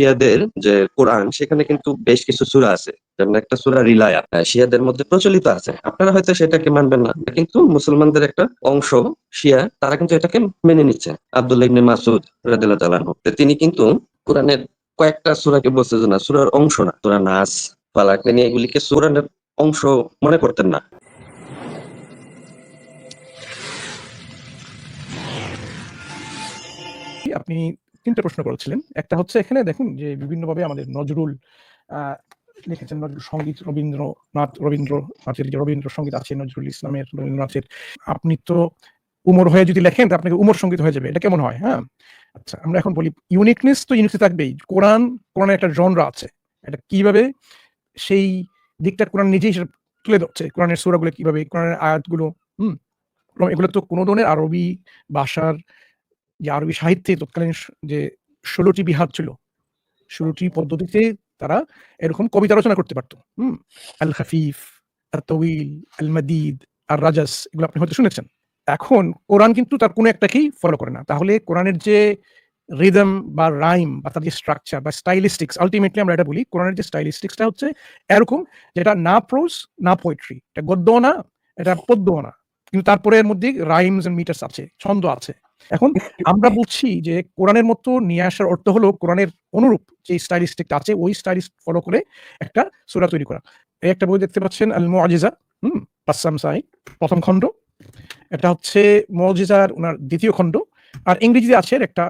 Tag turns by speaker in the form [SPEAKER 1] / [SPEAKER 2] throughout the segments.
[SPEAKER 1] শিয়াদের যে কোরআন, সেখানে কিন্তু বেশ কিছু সূরা আছে। যেমন একটা সূরা রিলায়া শিয়াদের মধ্যে প্রচলিত আছে। আপনারা হয়তো সেটাকে মানবেন না, কিন্তু মুসলমানদের একটা অংশ শিয়া, তারা কিন্তু এটাকে মেনে নিচ্ছে। আব্দুল্লাহ ইবনে মাসুদ রাদিয়াল্লাহু তাআলা আনহু। তো তিনি কিন্তু কোরআনের কয়েকটা সূরাকে বলছে যে না, সূরার অংশ না, সূরা নাস, ফালাক তিনি এগুলিকে সূরানের অংশ মনে করতেন না।
[SPEAKER 2] আপনি তিনটা প্রশ্ন করেছিলেন। একটা হচ্ছে এখানে দেখুন যে বিভিন্নভাবে আমাদের নজরুল লিখেছেন নজরুল সংগীত, রবীন্দ্রনাথ, রবীন্দ্রনাথের যে রবীন্দ্র সংগীত আছে, নজরুল ইসলামের, রবীন্দ্রনাথের। আপনি তো উমর হয়ে যদি লেখেন তো আপনাকে উমর সংগীত হয়ে যাবে। এটা কেমন হয় হ্যাঁ? আচ্ছা আমরা এখন বলি ইউনিকনেস তো ইউনিক থাকবেই। কোরআন, কোরআনের একটা জনরা আছে। এটা কীভাবে সেই দিকটা কোরআন নিজেই তুলে ধরছে। কোরআনের সুরাগুলো কীভাবে, কোরআনের আয়াতগুলো, হুম? এগুলো তো কোনো ধরনের আরবি ভাষার যে আরবি সাহিত্যে তৎকালীন যে ষোলোটি বিহার ছিল ষোলোটি পদ্ধতিতে তারা এরকম কবিতা রচনা করতে পারতো। হুম? আল হাফিফ আর তবিল আল মাদিদ আর রাজাস, এগুলো আপনি হয়তো শুনেছেন। এখন কোরআন কিন্তু তার কোনো একটাকেই ফলো করে না। তাহলে কোরআনের যে রিদম বা রাইম বা তার যে স্ট্রাকচার বা স্টাইলিস্টিক্স আলটিমেটলি আমরা এটা বলি, কোরআনের যে স্টাইলিস্টিক্সটা হচ্ছে এরকম যেটা না প্রোজ না পোয়েট্রি এটা গদ্যও না, এটা পদ্যও না। কিন্তু তারপরে এর মধ্যে রাইমস এন্ড মিটার্স আছে, ছন্দ আছে। এখন আমরা বলছি যে কোরআনের মতো নিয়ে আসার অর্থ হলো কোরআনের অনুরূপ যে স্টাইলিস্টিকটা আছে ওই স্টাইলিস্ট ফলো করে একটা সুরা তৈরি করা। এই একটা বই দেখতে পাচ্ছেন আল মুআজিজা হুম পাসাম সাই প্রথম খণ্ড। এটা হচ্ছে মুআজিজার ওনার দ্বিতীয় খণ্ড। আর ইংরেজিতে আছে একটা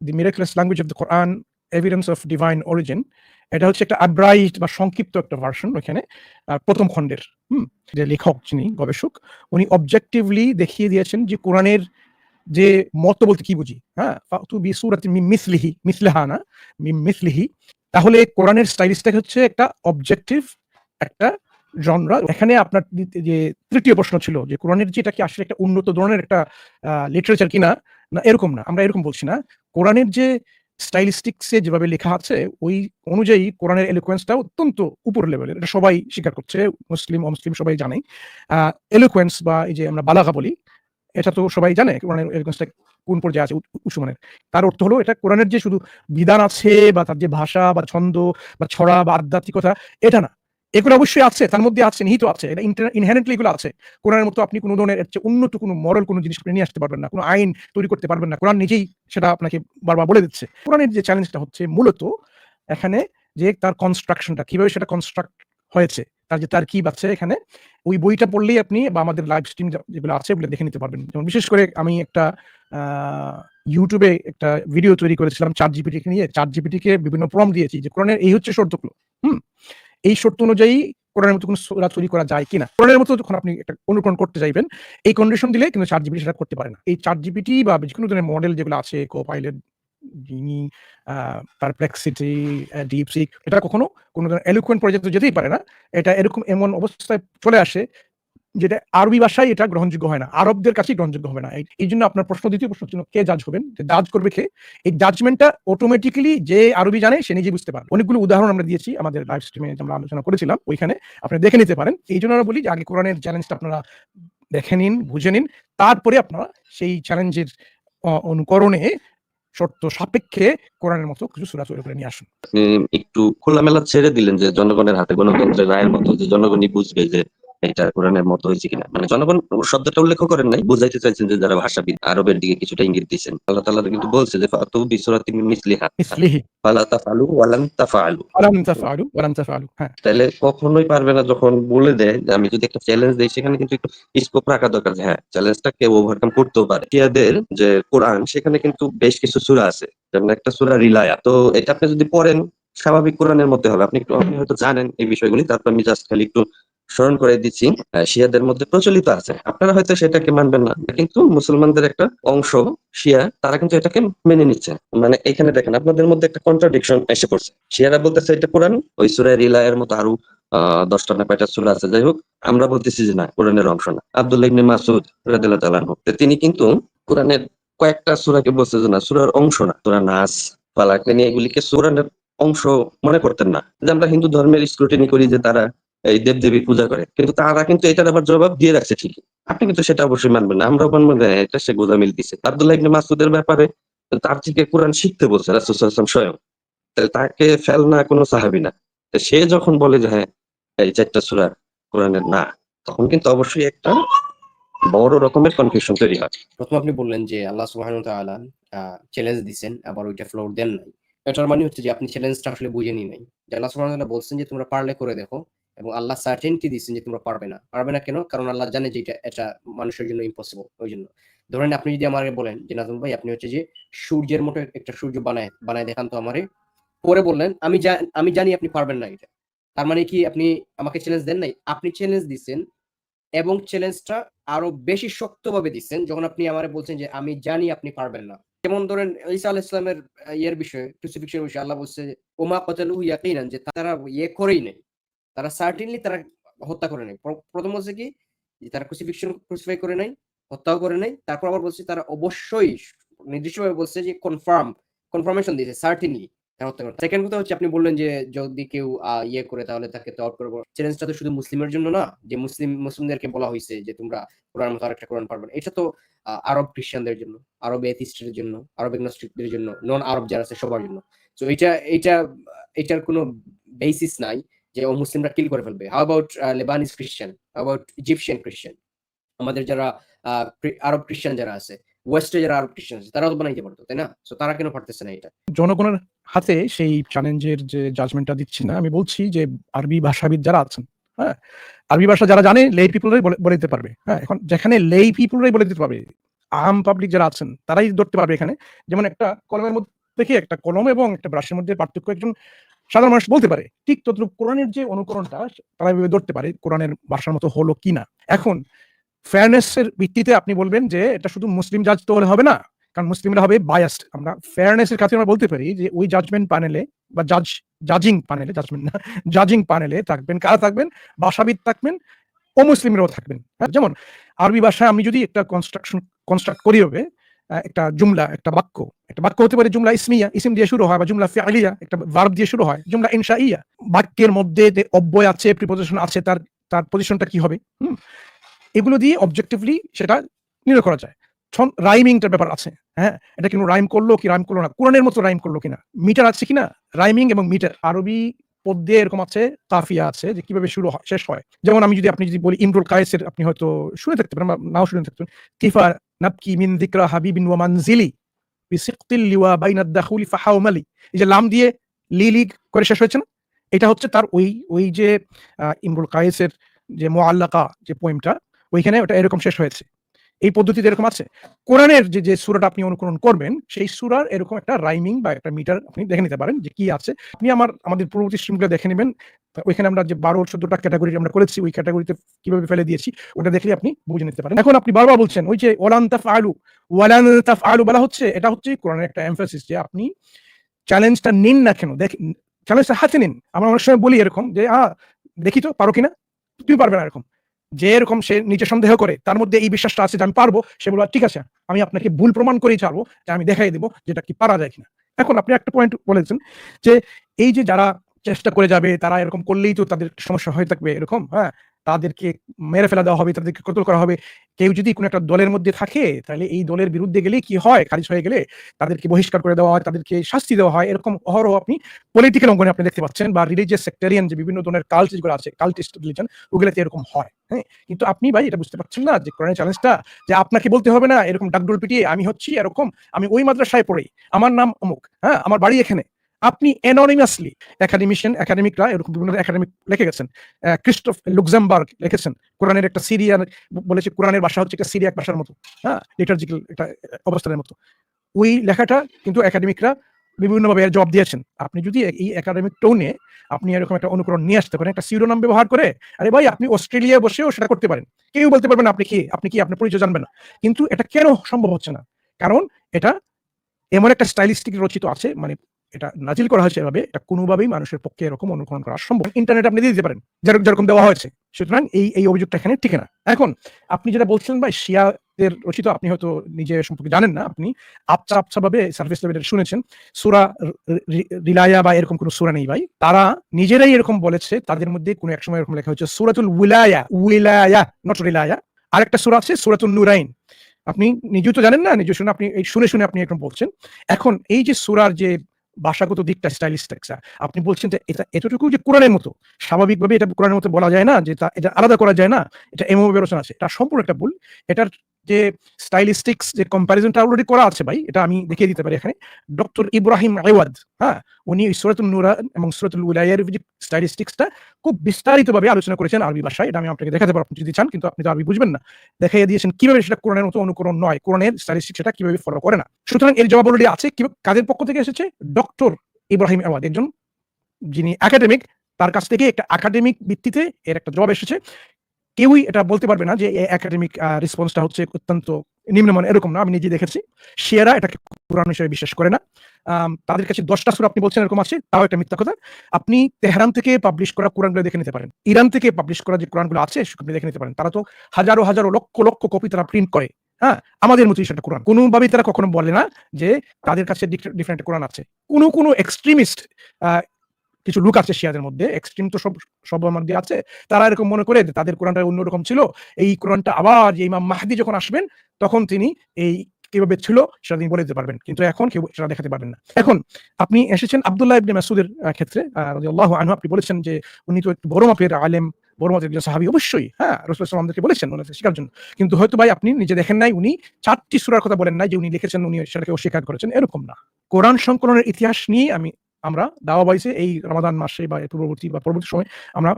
[SPEAKER 2] the miraculous language of the Quran evidence of divine origin এটা হচ্ছে একটা আব্রাইট বা সংক্ষিপ্ত একটা ভার্সন আহ, প্রথম খণ্ডের হুম যে লেখক যিনি গবেষক উনি অবজেক্টিভলি দেখিয়ে দিয়েছেন যে কোরআনের যে মত বলতে কি বুঝি? হ্যাঁ ফাতু বি তাহলে কোরআনের স্টাইলিস্টটা হচ্ছে একটা অবজেক্টিভ একটা জনরা এখানে আপনার যে তৃতীয় প্রশ্ন ছিল যে কোরআনের যেটা কি আসলে একটা উন্নত ধরনের একটা লিটারেচার কিনা না এরকম না আমরা এরকম বলছি না। কোরআনের যে স্টাইলিস্টিক্সে যেভাবে লেখা আছে, ওই অনুযায়ী কোরআনের এলোকোয়েন্সটা অত্যন্ত উপর লেভেলের এটা সবাই স্বীকার করছে, মুসলিম, অমুসলিম সবাই জানে এলোকোয়েন্স বা এই যে আমরা বালাগা বলি, এটা তো সবাই জানে কোরআনের এলোকোয়েন্সটা কোন পর্যায়ে আছে উসুমানের। তার অর্থ হলো এটা কোরআনের যে শুধু বিধান আছে বা তার যে ভাষা বা ছন্দ বা ছড়া বা আধ্যাত্মিকতা, এটা না। এগুলো অবশ্যই আছে, তার মধ্যে আছে, নিহিত আছে, এটা ইনহারেন্টলি এগুলো আছে। কোরআনের মতো আপনি কোনো ধরনের উন্নত কোনো মরাল কোনো জিনিস নিয়ে আসতে পারবেন না, কোনো আইন তৈরি করতে পারবেন না। কোরআন নিজেই সেটা আপনাকে বারবার বলে দিচ্ছে। কোরআনের যে চ্যালেঞ্জটা হচ্ছে মূলত এখানে যে তার কনস্ট্রাকশনটা কীভাবে সেটা কনস্ট্রাক্ট হয়েছে, তার যে তার কি বাচ্চা এখানে, ওই বইটা পড়লেই আপনি বা আমাদের লাইভ স্ট্রিম যেগুলো আছে ওগুলো দেখে নিতে পারবেন। যেমন বিশেষ করে আমি একটা ইউটিউবে একটা ভিডিও তৈরি করেছিলাম চার জিপিটিকে নিয়ে। চার জিপিটিকে বিভিন্ন প্রম দিয়েছি যে, কোরআনের এই হচ্ছে শর্তগুলো। হুম? এই শর্ত অনুযায়ী কোরআনের মতো কোনো সুরা তৈরি করা যায় কিনা? কোরআনের মতো যখন আপনি একটা অনুকরণ করতে চাইবেন এই কন্ডিশন দিলে কিন্তু চার জিবিটি সেটা করতে পারে না। এই চার জিবিটি বা যে কোনো ধরনের মডেল যেগুলো আছে কো পাইলট জিনি পারপ্লেক্সিটি ডিপসিক এটা কখনো কোনো ধরনের এলোকুয়েন্ট পর্যায়ে তো যেতেই পারে না। এটা এরকম এমন অবস্থায় চলে আসে যেটা আরবি ভাষায় এটা গ্রহণযোগ্য হয় না। আরবদের কাছে গ্রহণযোগ্য হবে না। এই- জন্য আপনার প্রশ্ন, দ্বিতীয় প্রশ্ন ছিল কে জাজ হবেন? জাজ করবে কে? এই জাজমেন্টটা অটোমেটিক্যালি যে আরবি জানে, সে নিজে বুঝতে পারে অনেকগুলো উদাহরণ আমরা দিয়েছি আমাদের লাইভ স্ট্রিমে আমরা আলোচনা করেছিলাম, ওইখানে আপনি দেখে নিতে পারেন। এই জন্য আমরা বলি যে আগে কোরআনের চ্যালেঞ্জটা আপনারা দেখে নিন, বুঝে নিন। তারপরে আপনারা সেই চ্যালেঞ্জের অনুকরণে, শর্ত সাপেক্ষে কোরআনের মতো কিছু সুরা তৈরি করে নিয়ে আসুন।
[SPEAKER 1] একটু খোলামেলা ছেড়ে দিলেন যে জনগণের হাতে গণতন্ত্রের রায়ের মতো যে জনগণই বুঝবে যে এটা কোরআনের মতো হয়েছে কিনা? মানে জনগণ শব্দটা উল্লেখ করেন নাই বুঝাইতে চাইছেন যে যারা ভাষাবিদ আরবের দিকে কিছুটা ইঙ্গিত দিচ্ছেন আল্লাহ তাআলা কিন্তু বলছে যে ফাতু বিসুরাতিন মিন মিসলিহা। ফালা তাফআলু ওয়ালান তাফআলু।
[SPEAKER 2] ওয়ালাম তাফআলু ওয়ালাম তাফআলু হ্যাঁ।
[SPEAKER 1] তাহলে কখনোই পারবে না যখন বলে দেয় যে আমি যদি একটা চ্যালেঞ্জ দেই সেখানে কিন্তু একটু স্কোপ রাখা দরকার যে হ্যাঁ চ্যালেঞ্জটা কেউ ওভারকাম করতেও পারে। শিয়াদের যে কোরআন সেখানে কিন্তু বেশ কিছু সূরা আছে। যেমন একটা সূরা রিলায়া। তো এটা আপনি যদি পড়েন স্বাভাবিক কোরআনের মধ্যে হবে। আপনি একটু আপনি হয়তো জানেন এই বিষয়গুলি তারপর আমি জাস্ট খালি একটু স্মরণ করে দিচ্ছি শিয়াদের মধ্যে প্রচলিত আছে। আপনারা হয়তো সেটাকে মানবেন না, কিন্তু মুসলমানদের একটা অংশ শিয়া, তারা কিন্তু এটাকে মেনে নিচ্ছে। মানে এখানে দেখেন, আপনাদের মধ্যে একটা কন্ট্রাডিকশন এসে পড়ছে। শিয়ারা বলতেছে এটা কোরআন, ওই সুরা রিলায়ের মতো আরও দশটা না কয়টা সূরা আছে। যাই হোক, আমরা বলতেছি যে না, কোরআনের অংশ না। আব্দুল্লাহ ইবনে মাসুদ রাদিয়াল্লাহু তাআলা আনহু। তিনি কিন্তু কোরআনের কয়েকটা সূরাকে বলছে যে না, সূরার অংশ না। সূরা নাস, ফালাক তিনি এগুলিকে সুরানের অংশ মনে করতেন না। যে আমরা হিন্দু ধর্মের স্ক্রুটিনি করি যে তারা এই দেবদেবী পূজা করে। কিন্তু তারা কিন্তু এটার আবার জবাব দিয়ে রাখছে ঠিকই। আপনি কিন্তু সেটা অবশ্যই মানবেন না। আমরাও মানবো না, এটা সে গোজামিল দিছে। আব্দুল্লাহ ইবনে মাসুদের ব্যাপারে তার থেকে কোরআন শিখতে বলছে রাসুসাল্লাম স্বয়ং। তাকে ফেল না কোনো সাহাবি না। সে যখন বলে যে হ্যাঁ এই চারটা সুরা কোরআনের না তখন কিন্তু অবশ্যই একটা বড় রকমের কনফিউশন তৈরি হয়।
[SPEAKER 3] প্রথম আপনি বললেন যে আল্লাহ ওয়া তাআলা চ্যালেঞ্জ দিছেন আবার ওইটা ফ্লোর দেন নাই। এটার মানে হচ্ছে যে আপনি চ্যালেঞ্জটা আসলে বুঝেনি নাই। যে আল্লাহ তাআলা বলছেন যে তোমরা পারলে করে দেখো। এবং আল্লাহ সার্টেনটি দিচ্ছেন যে তোমরা পারবে না। পারবে না কেন? কারণ আল্লাহ জানে যে এটা এটা মানুষের জন্য ইম্পসিবল ওই জন্য ধরেন আপনি যদি আমাকে বলেন যে নাজমুল ভাই আপনি হচ্ছে যে সূর্যের মতো একটা সূর্য বানায় বানায় দেখান তো আমারে। পরে বললেন আমি আমি জানি আপনি পারবেন না এটা। তার মানে কি আপনি আমাকে চ্যালেঞ্জ দেন নাই? আপনি চ্যালেঞ্জ দিচ্ছেন এবং চ্যালেঞ্জটা আরও বেশি শক্তভাবে দিচ্ছেন যখন আপনি আমারে বলছেন যে আমি জানি আপনি পারবেন না। যেমন ধরেন ঈসা আলাইহিস সালামের আহ, ইয়ের বিষয়ে বিষয়ে আল্লাহ বলছে ওমা কতালু ইয়াকিনান যে তারা ইয়ে করেই নেই। তারা সার্টিনলি তারা হত্যা করে নাই। প্রথম বলছে কি তারা ক্রুসিফিক্সন ক্রুসিফাই করে নাই, হত্যাও করে নাই, তারপর আবার বলছে তারা অবশ্যই নির্দিষ্টভাবে বলছে যে কনফার্ম কনফার্মেশন দিয়েছে সার্টিনলি তারা হত্যা করে। সেকেন্ড কথা হচ্ছে, আপনি বললেন যে যদি কেউ ইয়ে করে তাহলে তাকে তো আউট করব চ্যালেঞ্জটা তো শুধু মুসলিমের জন্য না, যে মুসলিম, মুসলিমদেরকে বলা হয়েছে যে তোমরা কোরআন মতো আরেকটা কোরআন পারবে এটা তো আরব খ্রিস্টানদের জন্য, আরব এথিস্টদের জন্য, আরব এগনোস্টিকদের জন্য নন আরব যারা আছে সবার জন্য। তো এটা এটা, এটার কোনো বেসিস নাই। যে ও মুসলিমরা কিল করে ফেলবে। হাউ অ্যাবাউট লেবানিস খ্রিস্টান অ্যাবাউট ইজিপশিয়ান খ্রিস্টান আমাদের যারা আরব খ্রিস্টান যারা আছে ওয়েস্টে যারা আরব খ্রিস্টান আছে, তারাও বানাইতে পারতো, তাই না? তো তারা কেন পারতেছে না এটা?
[SPEAKER 2] জনগণের হাতে সেই চ্যালেঞ্জের যে জাজমেন্টটা দিচ্ছি না, আমি বলছি যে আরবি ভাষাবিদ যারা আছেন হ্যাঁ আরবি ভাষা যারা জানে, লেই পিপলরাই বলে দিতে পারবে হ্যাঁ এখন যেখানে লেই পিপলরাই বলে দিতে পারবে, আম পাবলিক যারা আছেন, তারাই ধরতে পারবে এখানে। যেমন একটা কলমের মধ্যে থেকে একটা কলম এবং একটা ব্রাশের মধ্যে পার্থক্য একজন সাধারণ মানুষ বলতে পারে ঠিক তদ্রুপ কোরআনের যে অনুকরণটা তারা এভাবে ধরতে পারে কোরআনের ভাষার মতো হলো কিনা এখন ফেয়ারনেসের ভিত্তিতে আপনি বলবেন যে এটা শুধু মুসলিম জাজ তো হলে হবে না কারণ মুসলিমরা হবে বায়াস্ট আমরা ফেয়ারনেসের কাছে আমরা বলতে পারি যে ওই জাজমেন্ট প্যানেলে বা জাজ জাজিং প্যানেলে জাজমেন্ট না জাজিং প্যানেলে থাকবেন কারা থাকবেন? ভাষাবিদ থাকবেন ও মুসলিমরাও থাকবেন। হ্যাঁ, যেমন আরবি ভাষায় আমি যদি একটা কনস্ট্রাকশন কনস্ট্রাক্ট করি হবে একটা জুমলা, একটা বাক্য। একটা বাক্য হতে পারে জুমলা ইসমিয়া, ইসিম দিয়ে শুরু হয় বা জুমলা ফিআলিয়া একটা ভার্ব দিয়ে শুরু হয়, জুমলা ইনশাইয়া। বাক্যের মধ্যে যে অব্যয় আছে প্রিপোজিশন আছে, তার তার পজিশনটা কি হবে? হুম? এগুলো দিয়ে অবজেক্টিভলি সেটা নির্ণয় করা যায়। রাইমিংটার ব্যাপার আছে হ্যাঁ? এটা কিন্তু রাইম করল কি রাইম করল না? কোরআনের মতো রাইম করল কিনা? মিটার আছে কিনা? রাইমিং এবং মিটার। আরবি পদ্যে এরকম আছে কাফিয়া আছে, যে কীভাবে শুরু হয়, শেষ হয়। যেমন আমি যদি, আপনি যদি বলি ইমরুল কায়েসের, আপনি হয়তো শুনে থাকতে পারেন নাও শুনে থাকতে পারেন কিফা নাবকি মিন যিকরা হাবিবিন ওয়া মানজিলি বিসিকতিল লিওয়া বাইনাদ দাখুলি ফাহাউমালি এই যে লাম দিয়ে লি লিগ করে শেষ হয়েছে না? এটা হচ্ছে তার ওই ওই যে ইমরুল কায়েসের যে মোয়াল্লাকা যে পোয়েমটা ওইখানে ওটা এরকম শেষ হয়েছে। এই পদ্ধতিতে এরকম আছে। কোরআনের যে যে সুরাটা আপনি অনুকরণ করবেন, সেই সুরার এরকম একটা রাইমিং বা একটা মিটার আপনি দেখে নিতে পারেন যে কি আছে। আপনি আমার, আমাদের পূর্ববর্তী স্ট্রিমগুলো দেখে নেবেন। ওইখানে আমরা যে বারো, চোদ্দটা ক্যাটাগরি আমরা করেছি, ওই ক্যাটাগরিতে কীভাবে ফেলে দিয়েছি, ওটা দেখলে আপনি বুঝে নিতে পারেন। এখন আপনি বারবার বলছেন, ওই যে ওলান তাফ আলু ওয়ালান তাফ আলু বলা হচ্ছে, এটা হচ্ছে কোরআনের একটা এমফাসিস যে আপনি চ্যালেঞ্জটা নিন না কেন, দেখ চ্যালেঞ্জটা হাতে নিন। আমরা অনেক সময় বলি এরকম যে আ দেখি তো, পারো কিনা? তুমি পারবে না এরকম। যে এরকম সে নিজে সন্দেহ করে, তার মধ্যে এই বিশ্বাসটা আছে যে আমি পারব, সে বলব ঠিক আছে, আমি আপনাকে ভুল প্রমাণ করেই ছাড়বো, যে আমি দেখাই দেবো যেটা কি পারা যায় কিনা। এখন আপনি একটা পয়েন্ট বলেছেন যে এই যে যারা চেষ্টা করে যাবে, তারা এরকম করলেই তো তাদের সমস্যা হয়ে থাকবে, এরকম হ্যাঁ? তাদেরকে মেরে ফেলা দেওয়া হবে, তাদেরকে কতল করা হবে। কেউ যদি কোনো একটা দলের মধ্যে থাকে, তাহলে এই দলের বিরুদ্ধে গেলে কি হয়? খারিজ হয়ে গেলে তাদেরকে বহিষ্কার করে দেওয়া হয়, তাদেরকে শাস্তি দেওয়া হয়। এরকম অহরহ আপনি পলিটিক্যাল অঙ্গনে আপনি দেখতে পাচ্ছেন বা রিলিজিয়াস সেক্টারিয়ান যে বিভিন্ন ধরনের কাল্ট যেগুলো আছে কাল্টিস্ট রিলিজন ওগুলোতে এরকম হয় হ্যাঁ? কিন্তু আপনি ভাই এটা বুঝতে পারছেন না যে কোরআনের চ্যালেঞ্জটা যে আপনাকে বলতে হবে না, এরকম ডাকডোল পিটিয়ে আমি হচ্ছি এরকম, আমি ওই মাদ্রাসায় পড়ি, আমার নাম অমুক হ্যাঁ? আমার বাড়ি এখানে আপনি অ্যানোনিমাসলি একাডেমিশিয়ান একাডেমিকরা এরকম বিভিন্ন একাডেমিক লিখে গেছেন ক্রিস্টোফ লুক্সেমবার্গ লিখেছেন। কোরআনের একটা সিরিয়ান বলেছে, কোরআনের ভাষা হচ্ছে একটা সিরিয়াক ভাষার মতো হ্যাঁ? লিটার্জিক্যাল একটা অবস্থানের মতো। ওই লেখাটা কিন্তু একাডেমিকরা বিভিন্নভাবে জবাব দিয়েছেন। আপনি যদি এই একাডেমিক টোনে আপনি এরকম একটা অনুকরণ নিয়ে আসতে পারেন, একটা শিরোনাম ব্যবহার করে, আরে ভাই, আপনি অস্ট্রেলিয়ায় বসেও সেটা করতে পারেন। কেউ বলতে পারবেন আপনি কি আপনি কি, আপনার পরিচয় জানবেন না। কিন্তু এটা কেন সম্ভব হচ্ছে না? কারণ এটা এমন একটা স্টাইলিস্টিক রচিত আছে মানে এটা নাজিল করা হয়েছে এভাবে, এটা কোনোভাবেই মানুষের পক্ষে এরকম অনুকরণ করা সম্ভব ইন্টারনেট আপনি দিয়ে দিতে পারেন যেরকম যেরকম দেওয়া হয়েছে। সুতরাং এই এই অভিযোগটা এখানে ঠিক না। এখন, আপনি যেটা বলছিলেন ভাই, শিয়াদের রচিত, আপনি হয়তো নিজে সম্পর্কে জানেন না, আপনি আপচা আপচা ভাবে সার্ভিস লেভেলের শুনেছেন। সুরা রিলায়া বা এরকম কোনো সুরা নেই ভাই। তারা নিজেরাই এরকম বলেছে, তাদের মধ্যে কোনো এক সময় এরকম লেখা হচ্ছে সুরাতুল উইলায়া উইলায়া নট রিলায়া। আরেকটা সুরা আছে, সুরাতুল নুরাইন। আপনি নিজেও তো জানেন না নিজে শুনে আপনি এই শুনে শুনে আপনি এখন বলছেন। এখন এই যে সুরার যে ভাষাগত দিকটা স্টাইলিস্টিক্স আপনি বলছেন যে এটা এতটুকু যে কোরআনের মতো। স্বাভাবিকভাবে এটা কোরআনের মতো বলা যায় না যে এটা আলাদা করা যায় না। এটা এমন বিবেচনা আছে। এটা সম্পূর্ণ একটা ভুল। এটার যে স্টাইলিস্টিক্স যে কম্প্যারিজনটা অলরেডি করা আছে ভাই, এটা আমি দেখিয়ে দিতে পারি এখানে। ডক্টর ইব্রাহিম আইওয়াদ হ্যাঁ উনি সুরাতুল নুরা এবং সুরাতুল উলাইয়ের যে স্টাইলিস্টিক্সটা খুব বিস্তারিতভাবে আলোচনা করেছেন আরবি ভাষায়। এটা আমি আপনাকে দেখাতে পারব যদি চান, কিন্তু আপনি তো আরবি বুঝবেন না। দেখাই দিয়েছেন, কীভাবে সেটা কোরআনের মতো অনুকরণ নয়, কোরআনের স্টাইলিস্টিক্স সেটা কীভাবে ফলো করে না। সুতরাং এর জবাব অলরেডি আছে কাদের পক্ষ থেকে এসেছে ডক্টর ইব্রাহিম আওয়াদ একজন যিনি একাডেমিক তার কাছ থেকে একটা একাডেমিক ভিত্তিতে এর একটা জবাব এসেছে। কেউই এটা বলতে পারবে না যে একাডেমিক রেসপন্সটা হচ্ছে অত্যন্ত নিম্নমান এরকম না। আমি নিজে দেখেছি। শিয়ারা এটাকে কোরআন হিসেবে বিশ্বাস করে না। তাদের কাছে দশটা সুর আপনি বলছেন এরকম আছে, তাও একটা মিথ্যা কথা। আপনি তেহরান থেকে পাবলিশ করা কোরআনগুলো দেখে নিতে পারেন। ইরান থেকে পাবলিশ করা যে কোরআনগুলো আছে আপনি দেখে নিতে পারেন। তারা তো হাজারো হাজারো, লক্ষ লক্ষ কপি তারা প্রিন্ট করে। হ্যাঁ? আমাদের মতোই সেটা কোরআন। কোনোভাবেই তারা কখনো বলে না যে তাদের কাছে ডিফারেন্ট কোরআন আছে। কোনো কোনো এক্সট্রিমিস্ট কিছু লোক আছে শিয়াদের মধ্যে এক্সট্রিম তো সব সব মধ্যে আছে, তারা এরকম মনে করে তাদের কোরআনটা অন্যরকম ছিল, এই কোরআনটা আবার যে ইমাম মাহাদি যখন আসবেন, তখন তিনি এই কীভাবে ছিল সেটা তিনি বলে দিতে পারবেন, কিন্তু এখন কেউ সেটা দেখাতে পারবেন না। এখন আপনি এসেছেন আবদুল্লাহ ইবনে মাসুদের ক্ষেত্রে আল্লাহ আনহু আপনি বলেছেন যে উনি তো একটু বড় মাপের আলেম, বড় মাপের একজন সাহাবি অবশ্যই হ্যাঁ রসুল আমাদেরকে বলেছেন ওনাদের শেখার জন্য, কিন্তু হয়তো ভাই আপনি নিজে দেখেন নাই, উনি চারটি সুরার কথা বলেন নাই যে উনি লিখেছেন, উনি সেটাকে অস্বীকার করেছেন, এরকম না। কোরআন সংকলনের ইতিহাস নিয়ে আমি আমরা দাওয়া বাইসে এই রমাদান মাসে বা পূর্ববর্তী বা পরবর্তী সময় আমরা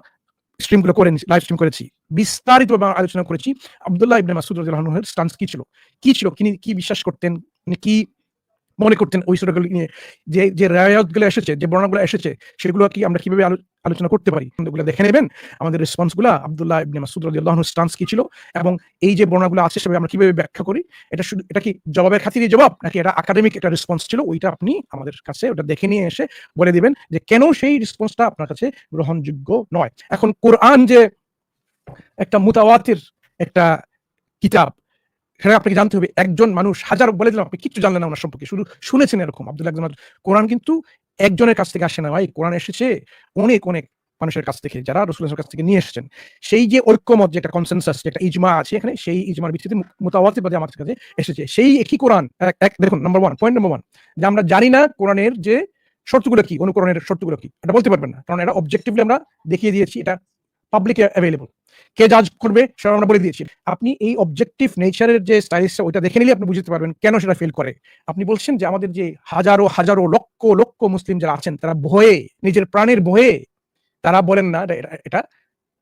[SPEAKER 2] স্ট্রিমগুলো করে লাইভ স্ট্রিম করেছি। বিস্তারিত আলোচনা করেছি। আবদুল্লাহ ইবনে মাসুদ রাদিয়াল্লাহু স্টান্স কি ছিল? কি ছিল? তিনি কি বিশ্বাস করতেন? কি মনে করতেন ওই সুরাগুলো নিয়ে। যে যে রায়াতগুলো এসেছে, যে বর্ণনাগুলো এসেছে, সেগুলো কি আমরা কীভাবে আলো- আলোচনা করতে পারি? ওগুলো দেখে নেবেন। আমাদের রেসপন্সগুলা আব্দুল্লাহ ইবনে মাসুদ রাদিয়াল্লাহু স্টান্স কি ছিল? এবং এই যে বর্ণনাগুলো আছে, সেভাবে আমরা কীভাবে ব্যাখ্যা করি? এটা শুধু, এটা কি জবাবের খাতিরে জবাব? নাকি এটা একাডেমিক একটা রেসপন্স ছিল? ওইটা আপনি আমাদের কাছে ওটা দেখে নিয়ে এসে বলে দিবেন যে, কেন সেই রেসপন্সটা আপনার কাছে গ্রহণযোগ্য নয়? এখন কোরআন যে একটা মুতাওয়াতির একটা কিতাব সেটা আপনাকে জানতে হবে। একজন মানুষ হাজার বলে দিলাম, আপনি কিচ্ছু জানলেন না ওনার সম্পর্কে, শুধু শুনেছেন এরকম। আব্দুল একজন কোরআন কিন্তু একজনের কাছ থেকে আসে না ভাই। কোরআন এসেছে অনেক অনেক মানুষের কাছ থেকে, যারা রসুলের কাছ থেকে নিয়ে এসেছেন। সেই যে ঐক্যমত যেটা কনসেনসাস যেটা ইজমা আছে এখানে, সেই ইজমার ভিত্তিতে মোতাবাতি বাদে আমাদের কাছে এসেছে। সেই একই কোরআন, এক দেখুন number one point number one যে আমরা জানি না কোরআনের যে শর্তগুলো কি, অনুকরণের শর্তগুলো কি। এটা বলতে পারবেন না। কারণ এটা অবজেক্টিভলি আমরা দেখিয়ে দিয়েছি, এটা পাবলিকে অ্যাভেলেবল কে জাজ করবে সেটা আমরা বলে দিয়েছি। আপনি এই অবজেক্টিভ নেচারের যে স্টাইলিশটা ওইটা দেখে নিলে আপনি বুঝতে পারবেন কেন সেটা ফেল করে। আপনি বলছেন যে আমাদের যে হাজারো হাজারো, লক্ষ লক্ষ মুসলিম যারা আছেন, তারা ভয়ে, নিজের প্রাণের ভয়ে, তারা বলেন না এটা-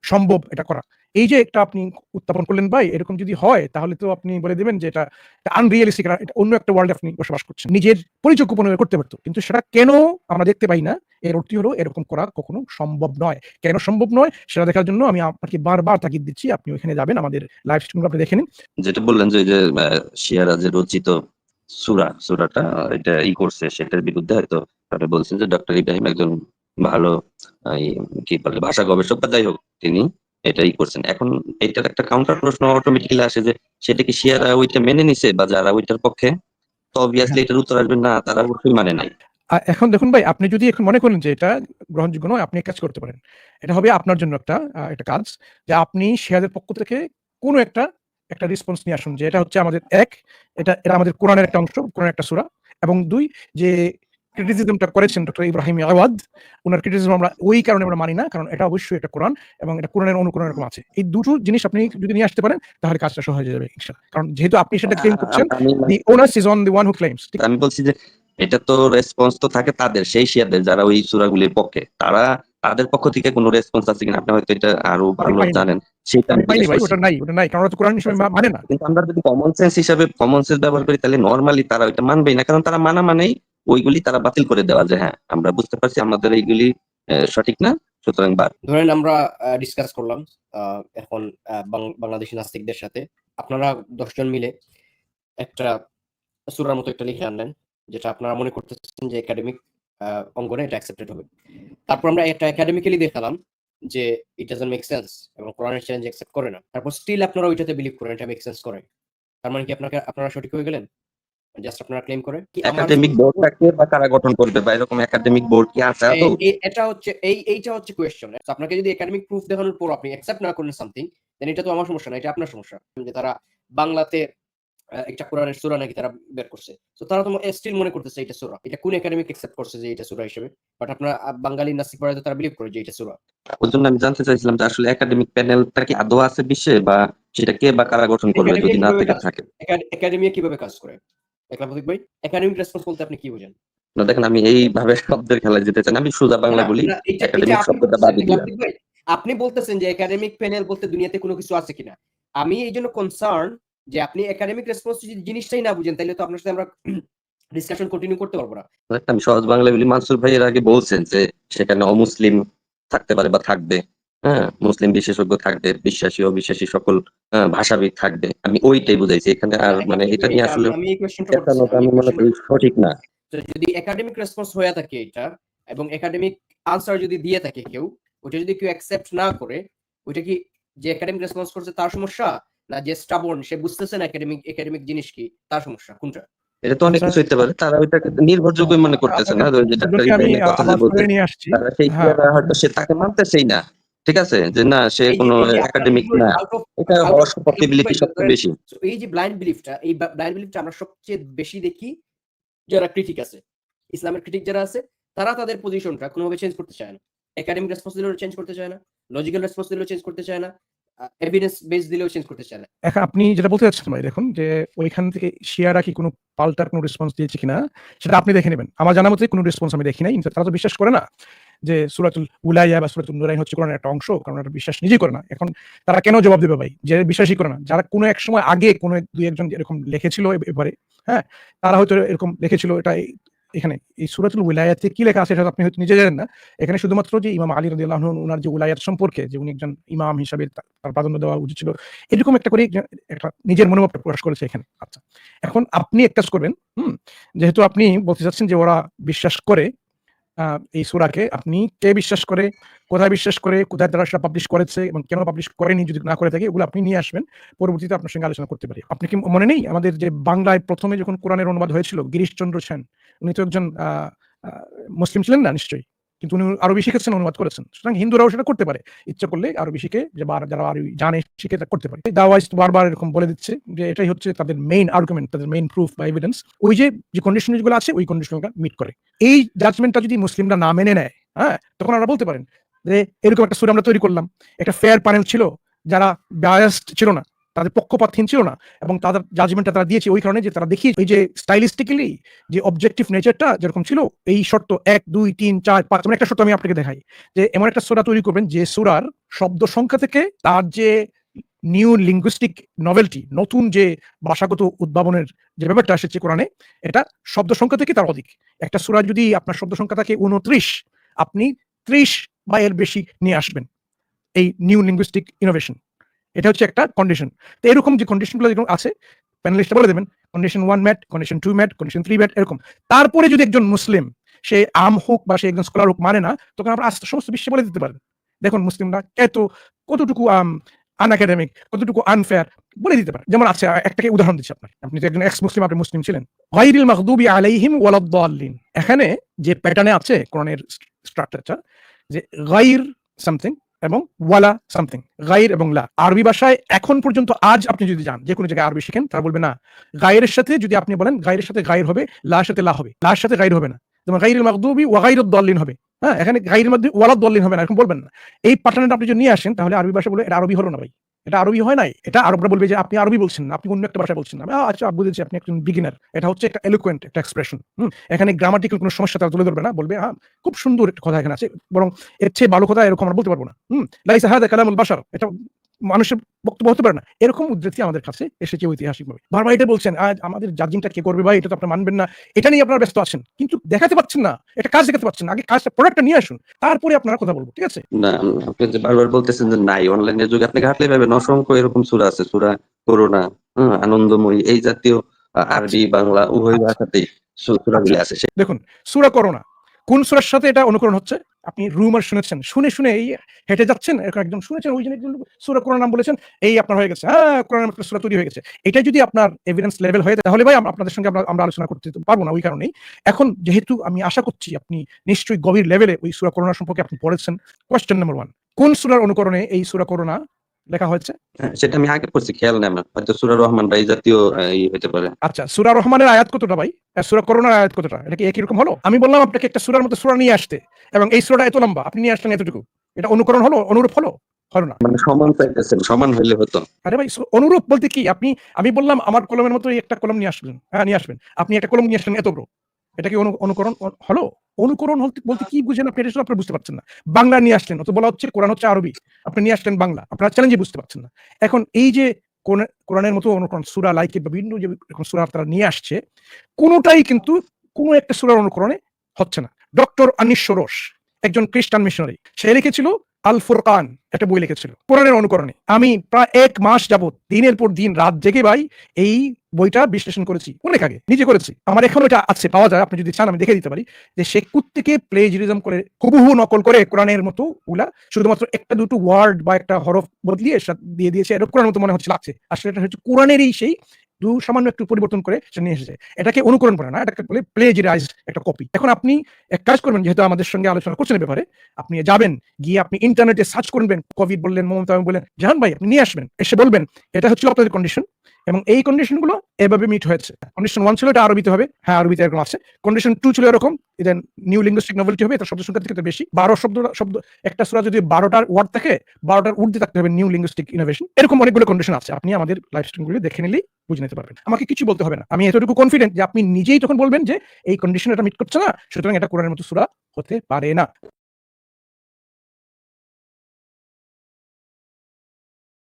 [SPEAKER 2] সম্ভব, এটা করা। এই যে একটা আপনি উত্থাপন করলেন ভাই, এরকম যদি হয়, তাহলে তো আপনি বলে দেবেন যে এটা আনরিয়েলিস্টিক এটা অন্য একটা ওয়ার্ল্ডে আপনি বসবাস করছেন। নিজের পরিচয় গোপন করতে পারতো। কিন্তু সেটা কেন আমরা দেখতে পাই না? এর অর্থ হলো এরকম করা কখনো সম্ভব নয়। কেন সম্ভব নয়? সেটা দেখার জন্য আমি আপনাকে বারবার তাগিদ দিচ্ছি। আপনি ওইখানে যাবেন। আমাদের লাইভ স্ট্রিম আপনি দেখে নিন।
[SPEAKER 1] যেটা বললেন যে শিয়ারা যে রচিত সুরা, সুরাটা, এটা ই করছে, সেটার বিরুদ্ধে হয়তো তারা বলছেন যে ডক্টর ইব্রাহিম একজন ভালো কি বলে, ভাষা গবেষক বা যাই হোক তিনি এটাই করছেন। এখন এটার একটা কাউন্টার প্রশ্ন অটোমেটিক্যালি আসে যে, সেটা কি শিয়ারা ওইটা মেনে নিছে বা যারা ওইটার পক্ষে? তো অবভিয়াসলি এটার উত্তর আসবে না, তারা অবশ্যই মানে নাই।
[SPEAKER 2] এখন দেখুন ভাই, আপনি যদি এখন মনে করেন যে এটা গ্রহণযোগ্য নয়, আপনি কাজ করতে পারেন। এটা হবে আপনার জন্য একটা একটা কাজ যে আপনি শেয়ারের পক্ষ থেকে কোনো একটা একটা রেসপন্স নিয়ে আসুন যে এটা হচ্ছে আমাদের এক, এটা এটা আমাদের কোরআনের একটা অংশ কোরআন একটা সূরা। এবং দুই, যে ক্রিটিসিজমটা করেছেন ডক্টর ইব্রাহিম আওয়াদ ওনার ক্রিটিসিজম আমরা ওই কারণে আমরা মানি না কারণ এটা অবশ্যই একটা কোরআন এবং এটা কোরআনের অনুকরণ এরকম আছে। এই দুটো জিনিস আপনি যদি নিয়ে আসতে পারেন তাহলে কাজটা সহজ হয়ে যাবে ইনশাআল্লাহ। কারণ যেহেতু আপনি সেটা ক্লেম করছেন the onus is on the one who claims
[SPEAKER 1] আমি বলছি যে এটা তো রেসপন্স তো থাকে তাদের সেই শিয়াদের যারা ওই সুরাগুলির পক্ষে। তারা তাদের পক্ষ থেকে কোনো রেসপন্স আছে কিনা? আপনি হয়তো এটা আরও ভালো জানেন। সেটা
[SPEAKER 2] ওটা নাই ওটা নাই কারণ কোরআন হিসেবে মানে না।
[SPEAKER 1] কিন্তু আমরা যদি কমন সেন্স হিসাবে কমন সেন্স ব্যবহার করি তাহলে নর্মালি তারা ওইটা মানবেই না কারণ তারা মানা মানেই ওইগুলি তারা বাতিল করে দেওয়া যে হ্যাঁ আমরা বুঝতে পারছি আমাদের এইগুলি সঠিক না? সুতরাং বাদ
[SPEAKER 3] ধরেন আমরা ডিসকাস করলাম এখন বাংলাদেশি নাস্তিকদের সাথে। আপনারা দশজন মিলে একটা সুরার মতো একটা লিখে আনলেন, যেটা আপনারা মনে করতেছেন যে একাডেমিক অঙ্গনে এটা অ্যাকসেপ্টেড হবে। তারপর আমরা একটা একাডেমিক্যালি দেখালাম যে ইট ডাজন্ট মেক সেন্স এবং কোরআনের চ্যালেঞ্জ অ্যাকসেপ্ট করে না। তারপর স্টিল আপনারা ওইটাতে বিলিভ করেন, এটা মেক সেন্স করে। তার মানে কি আপনাকে, আপনারা সঠিক হয়ে গেলেন? জাস্ট আপনারা ক্লেম করে কি
[SPEAKER 1] একাডেমিক বোর্ডটাকে বা কারা গঠন করবে বা এরকম একাডেমিক বোর্ড কি আছে?
[SPEAKER 3] এ- এটা হচ্ছে এই এইটা হচ্ছে কোয়েশ্চেন আপনাকে যদি একাডেমিক প্রুফ দেখানোর পর আপনি অ্যাকসেপ্ট না করেন সামথিং দেন এটা তো আমার সমস্যা না এটা আপনার সমস্যা। যে তারা বাংলাতে একটা কোরআনের সূরা নাকি তারা বের করছে। তো তারা তো স্টিল মনে করতেছে এটা সূরা। এটা কোন একাডেমিক অ্যাকসেপ্ট করছে যে এটা সূরা হিসেবে? বাট আপনার বাঙালি নাস্তিক পড়াতে তারা বিলিভ করে যে এটা সূরা।
[SPEAKER 1] ওর জন্য আমি জানতে চাইছিলাম যে আসলে একাডেমিক প্যানেলটা কি আদৌ আছে বিশ্বে বা সেটা কে বা কারা গঠন করবে যদি না থেকে থাকে?
[SPEAKER 3] একাডেমি কীভাবে কাজ করে? ভাই। একাডেমিক রেসপন্স বলতে আপনি কি বোঝেন?
[SPEAKER 1] না দেখেন আমি এইভাবে শব্দের খেলায় যেতে চাই আমি সোজা বাংলা বলি
[SPEAKER 3] আপনি
[SPEAKER 1] শব্দটা
[SPEAKER 3] বলতেছেন, আপনি যে একাডেমিক প্যানেল বলতে দুনিয়াতে কোনো কিছু আছে কিনা। আমি এই জন্য কনসার্ন যে আপনি একাডেমিক রেসপন্স যদি জিনিসটাই না বুঝেন তাহলে তো আপনার সাথে আমরা ডিসকাশন কন্টিনিউ করতে পারব না।
[SPEAKER 1] আমি সহজ বাংলা বলি মানসুর ভাই এর আগে বলছেন যে সেখানে অমুসলিম থাকতে পারে বা থাকবে। হ্যাঁ মুসলিম বিশেষজ্ঞ থাকবে বিশ্বাসী অবিশ্বাসী সকল ভাষাবিদ থাকবে। আমি ওইটাই বুঝাইছি। এখানে আর মানে এটা নিয়ে আসলে
[SPEAKER 3] আমি
[SPEAKER 1] মনে করি সঠিক না।
[SPEAKER 3] যদি একাডেমিক রেসপন্স হয়ে থাকে এটা এবং একাডেমিক আনসার যদি দিয়ে থাকে কেউ ওটা যদি কেউ অ্যাকসেপ্ট না করে ওইটা কি যে একাডেমিক রেসপন্স করছে তার সমস্যা? না যে স্টাবর্ন সে বুঝতেছে না একাডেমিক একাডেমিক জিনিস কি তার সমস্যা কোনটা?
[SPEAKER 1] এটা তো অনেক
[SPEAKER 2] আচ্ছা।
[SPEAKER 1] কিছু হতে পারে। তারা ওইটাকে নির্ভরযোগ্য মনে করতেছে না ওই যে ডাক্তার
[SPEAKER 2] আপনাদেরকে
[SPEAKER 1] কথা
[SPEAKER 2] আসছি।
[SPEAKER 1] তারা সেই
[SPEAKER 2] হ্যাঁ।
[SPEAKER 1] হয়তো সে তাকে মানতেছেই না। ঠিক আছে? যে না সে কোনো একাডেমিক না এটা হওয়ার পসিবিলিটি সবচেয়ে বেশি।
[SPEAKER 3] এই যে ব্লাইন্ড বিলিফটা এই ব্লাইন্ড বিলিফটা আমরা সবচেয়ে বেশি দেখি যারা ক্রিটিক আছে। ইসলামের ক্রিটিক যারা আছে তারা তাদের পজিশনটা কোনোভাবে চেঞ্জ করতে চায় না। একাডেমিক রেসপন্স দিলেও চেঞ্জ করতে চায় না লজিক্যাল রেসপন্স দিলেও চেঞ্জ করতে চায় না এভিডেন্স বেস দিলেও চেঞ্জ করতে চায় না।
[SPEAKER 2] এখন আপনি যেটা বলতে চাচ্ছেন ভাই দেখুন যে ওইখান থেকে শিয়ারা কি কোনো পাল্টার কোনো রেসপন্স দিয়েছে কিনা সেটা আপনি দেখে নেবেন। আমার জানা মতে কোনো রেসপন্স আমি দেখি নাই তারা তো বিশ্বাস করে না। যে সুরাতুল উলাইয়া বা সুরাতুল নুরাইন হচ্ছে কোরআনের একটা অংশ, কারণ এটা বিশ্বাস নিজেই করে না। এখন তারা কেন জবাব দেবে ভাই? যে বিশ্বাসই করে না। যারা কোনো এক সময় আগে কোনো দুই একজন এরকম লিখেছিল এবারে হ্যাঁ? তারা হয়তো এরকম লিখেছিল, এটা এখানে, এই সুরাতুল উলায়াতে কি লেখা আছে সেটা আপনি হয়তো নিজে জানেন না। এখানে শুধুমাত্র যে ইমাম আলী রাদিয়াল্লাহু আনহু ওনার যে উলায়াত সম্পর্কে, যে উনি একজন ইমাম হিসাবে তার প্রাধান্য দেওয়া উচিত ছিল, এরকম একটা করে একটা নিজের মনোভাবটা প্রকাশ করেছে এখানে। আচ্ছা এখন আপনি এক কাজ করবেন হুম? যেহেতু আপনি বলতে চাচ্ছেন যে ওরা বিশ্বাস করে এই সুরাকে আপনি কে বিশ্বাস করে, কোথায় বিশ্বাস করে, কোথায় তারা সেটা পাবলিশ করেছে এবং কেন পাবলিশ করেনি যদি না করে থাকে, এগুলো আপনি নিয়ে আসবেন, পরবর্তীতে আপনার সঙ্গে আলোচনা করতে পারি। আপনি কি মনে নেই আমাদের যে বাংলায় প্রথমে যখন কোরআনের অনুবাদ হয়েছিল গিরিশচন্দ্র সেন, উনি তো একজন মুসলিম ছিলেন না নিশ্চয়ই? কিন্তু উনি আরবি শিখেছেন, অনুবাদ করেছেন। সুতরাং হিন্দুরাও সেটা করতে পারে। ইচ্ছা করলে আরবি শিখে, যে যারা আরবি জানে, শিখে করতে পারে। দাওয়াইজ বারবার এরকম বলে দিচ্ছে যে এটাই হচ্ছে তাদের মেইন আর্গুমেন্ট তাদের মেইন প্রুফ বা এভিডেন্স ওই যে যে কন্ডিশন যেগুলো আছে, ওই কন্ডিশনগুলো মিট করে। এই জাজমেন্টটা যদি মুসলিমরা না মেনে নেয় হ্যাঁ তখন আমরা বলতে পারেন যে, এরকম একটা সুর আমরা তৈরি করলাম। একটা ফেয়ার প্যানেল ছিল, যারা বায়াসড ছিল না। তাদের পক্ষপাতহীন ছিল না এবং তাদের জাজমেন্টটা তারা দিয়েছে ওই কারণে যে তারা দেখিয়ে এই যে স্টাইলিস্টিক্যালি যে অবজেক্টিভ নেচারটা যেরকম ছিল, এই শর্ত এক, দুই, তিন, চার, পাঁচ যেমন একটা শর্ত আমি আপনাকে দেখাই যে এমন একটা সোরা তৈরি করবেন যে সোরার শব্দ সংখ্যা থেকে তার যে নিউ লিঙ্গুইস্টিক নভেলটি নতুন যে ভাষাগত উদ্ভাবনের যে ব্যাপারটা এসেছে কোরআনে, এটা শব্দ সংখ্যা থেকে তার অধিক। একটা সুরা যদি আপনার শব্দ সংখ্যা থাকে উনত্রিশ আপনি ত্রিশ বা এর বেশি নিয়ে আসবেন। এই নিউ লিঙ্গুইস্টিক ইনোভেশন এটা হচ্ছে একটা কন্ডিশন তো এরকম যে কন্ডিশনগুলো যেরকম আছে প্যানেলিস্টটা বলে দেবেন condition one mat condition two mat condition three mat এরকম। তারপরে যদি একজন মুসলিম, সে আম হোক বা সে একজন স্কলার হোক মানে না, তখন আমরা আস্তে সমস্ত বিশ্বে বলে দিতে পারেন। দেখুন, মুসলিমরা এত, কতটুকু আনএকাডেমিক কতটুকু আনফেয়ার বলে দিতে পারে যেমন আছে একটাকে উদাহরণ দিচ্ছি আপনার আপনি একজন এক্স মুসলিম আপনি মুসলিম ছিলেন। গায়রিল মাগদুবি আলাইহিম ওয়ালাদ-দাল্লিন এখানে যে প্যাটার্নে আছে, কোরআনের স্ট্রাকচারটা যে গাইর সামথিং এবং ওয়ালা সামথিং, গায়ের এবং লা। আরবি ভাষায় এখন পর্যন্ত আজ আপনি যদি যান, যে কোনো জায়গায় আরবি শিখেন, তারা বলবে না গায়ের সাথে যদি আপনি বলেন গায়ের সাথে গায়ের হবে, লার সাথে লা হবে। লার সাথে গায়ের হবে না। যেমন গাইরুল মাগদুবি ওয়া গাইরুদ দল্লিন হবে। হ্যাঁ এখানে গাইরের মধ্যে ওয়ালাদ দল্লিন হবে না এখন বলবেন না। এই প্যাটার্নটা আপনি যদি নিয়ে আসেন, তাহলে আরবি ভাষা বলে এটা আরবি হলো না ভাই। এটা আরবি হয় নাই? এটা আরবরা বলবে যে আপনি আরবি বলছেন আপনি অন্য একটা ভাষা বলছেন আমি, আচ্ছা বুঝেছি আপনি একজন বিগিনার এটা হচ্ছে একটা এলোকুয়েন্ট একটা এক্সপ্রেশন এখানে গ্রামাটিক্যাল কোনো সমস্যা তারা তুলে ধরবে না বলবে হ্যাঁ খুব সুন্দর একটা কথা এখানে আছে বরং এর চেয়ে ভালো কথা এরকম আমরা বলতে পারব না। হম? লাইসা হাদা কালামুল বাসার এটা মানুষের বক্তব্য হতে পারে না। এরকম উদ্ধৃতি আমাদের কাছে এসেছে ঐতিহাসিকভাবে। বারবার এটা বলছেন আজ আমাদের জাজিংটা কে করবে ভাই? এটা তো আপনি মানবেন না। এটা নিয়ে আপনারা ব্যস্ত আছেন। কিন্তু দেখাতে পাচ্ছেন না। এটা কাজ দেখাতে পাচ্ছেন আগে কাজটা প্রোডাক্টটা নিয়ে আসুন। তারপরে আপনারা কথা বলব ঠিক আছে?
[SPEAKER 1] না আপনি যে বারবার বলতেছেন যে নাই অনলাইনের যুগে আপনি ঘাটলে পাবেন। অসংখ্য এরকম সুরা আছে। সুরা করোনা হ্যাঁ আনন্দময়ী এই জাতীয় আহ, আরবি বাংলা উভয়
[SPEAKER 2] আচ্ছা।
[SPEAKER 1] ভাষাতেই সুরাগুলি আছে।
[SPEAKER 2] দেখুন সুরা করোনা। কোন সুরার সাথে এটা অনুকরণ হচ্ছে? আপনি রুমার শুনেছেন, শুনে শুনে এই হেঁটে যাচ্ছেন একদম শুনেছেন, ওই জন্য একজন সুরা কোরআন নাম বলেছেন, এই আপনার হয়ে গেছে হ্যাঁ কোরআন একটা সুরা তৈরি হয়ে গেছে। এটা যদি আপনার এভিডেন্স লেভেল হয়ে তাহলে ভাই আপনাদের সঙ্গে আমরা আলোচনা করতে পারব না, ওই কারণেই। এখন যেহেতু আমি আশা করছি আপনি নিশ্চয়ই গভীর লেভেলে ওই সুরা করোনা সম্পর্কে আপনি পড়েছেন কোয়েশ্চেন নাম্বার ওয়ান কোন সুরার অনুকরণে এই সুরা করোনা লেখা হয়েছে?
[SPEAKER 1] হ্যাঁ, সেটা আমি আগে পড়ছি খেয়াল নেই আমার। হয়তো সুরা রহমান বা এই জাতীয় হতে পারে।
[SPEAKER 2] আচ্ছা সুরা রহমানের আয়াত কতটা ভাই? সুরা করোনার আয়াত কতটা? এটা কি একই রকম হলো? আমি বললাম আপনাকে একটা সুরার মতো সুরা নিয়ে আসতে এবং এই সুরাটা এত লম্বা আপনি নিয়ে আসলেন এতটুকু। এটা অনুকরণ হলো? অনুরূপ হলো? হলো না।
[SPEAKER 1] মানে সমান চাইতেছেন সমান হইলে হতো।
[SPEAKER 2] আরে ভাই অনুরূপ বলতে কি? আপনি আমি বললাম আমার কলমের মতো একটা কলম নিয়ে আসবেন হ্যাঁ নিয়ে আসবেন। আপনি একটা কলম নিয়ে আসলেন এত বড়। এটা কি অনু- অনুকরণ হলো? অনুকরণ বলতে কি বুঝেন আপনি? এটা আপনি বুঝতে পারছেন না। বাংলা নিয়ে আসলেন অত বলা হচ্ছে কোরআন হচ্ছে আরবি। আপনি নিয়ে আসলেন বাংলা, আপনার চ্যালেঞ্জে বুঝতে পারছেন না। এখন এই যে কোরআন- কোরআনের মতো অনুকরণ, সুরা, লাইকে বা বিভিন্ন যে সুরা তারা নিয়ে আসছে, কোনোটাই কিন্তু কোনো একটা সুরার অনুকরণে হচ্ছে না। ডক্টর আনিস সরোস একজন খ্রিস্টান মিশনারি, সে লিখেছিল আল ফুরকান একটা বই লিখেছিল কোরআনের অনুকরণে। আমি প্রায় এক মাস যাবত দিনের পর দিন, রাত জেগে ভাই, এই বইটা বিশ্লেষণ করেছি, অনেক আগে, নিজে করেছি। আমার এখন ওটা আছে, পাওয়া যায়, আপনি যদি চান আমি দেখে দিতে পারি যে সে কুত্তিকে প্লেজিরিজম করে, হুবহু নকল করে কোরআনের মতো উলা শুধুমাত্র একটা দুটো ওয়ার্ড বা একটা হরফ বদলিয়ে দিয়ে দিয়েছে এটা কোরআন মতো মনে হচ্ছে, লাগছে। আসলে এটা হচ্ছে কোরআনেরই সেই দু সামান্য একটু পরিবর্তন করে সে নিয়ে এসেছে। এটাকে অনুকরণ করে না, এটাকে বলে প্লেজিরাইজ একটা কপি এখন আপনি এক কাজ করবেন, যেহেতু আমাদের সঙ্গে আলোচনা করছেন ব্যাপারে, আপনি যাবেন, গিয়ে আপনি ইন্টারনেটে সার্চ করবেন কোভিড বললেন, মমতা বললেন, জাহান ভাই আপনি নিয়ে আসবেন, এসে বলবেন, এটা হচ্ছে আপনাদের কন্ডিশন এবং এই কন্ডিশনগুলো এভাবে মিট হয়েছে। কন্ডিশন ওয়ান ছিল এটা আরবিতে হবে। হ্যাঁ আরবিতে এরকম আছে। কন্ডিশন টু ছিল এরকম। দেন নিউ লিঙ্গুইস্টিক নভেলিটি হবে, এটা শব্দ সংখ্যা থেকে বেশি। বারো শব্দ শব্দ, একটা সুরা যদি বারোটার ওয়ার্ড থাকে, বারোটার উর্দে থাকতে হবে নিউ লিঙ্গুইস্টিক ইনোভেশন এরকম অনেকগুলো কন্ডিশন আছে। আপনি আমাদের লাইফ লাইভ স্ট্রিমগুলো দেখে নিলেই বুঝে নিতে পারবেন। আমাকে কিছু বলতে হবে না। আমি এতটুকু কনফিডেন্ট যে আপনি নিজেই তখন বলবেন যে এই কন্ডিশন এটা মিট করছে না, সুতরাং এটা কোরআনের মতো সুরা হতে পারে না।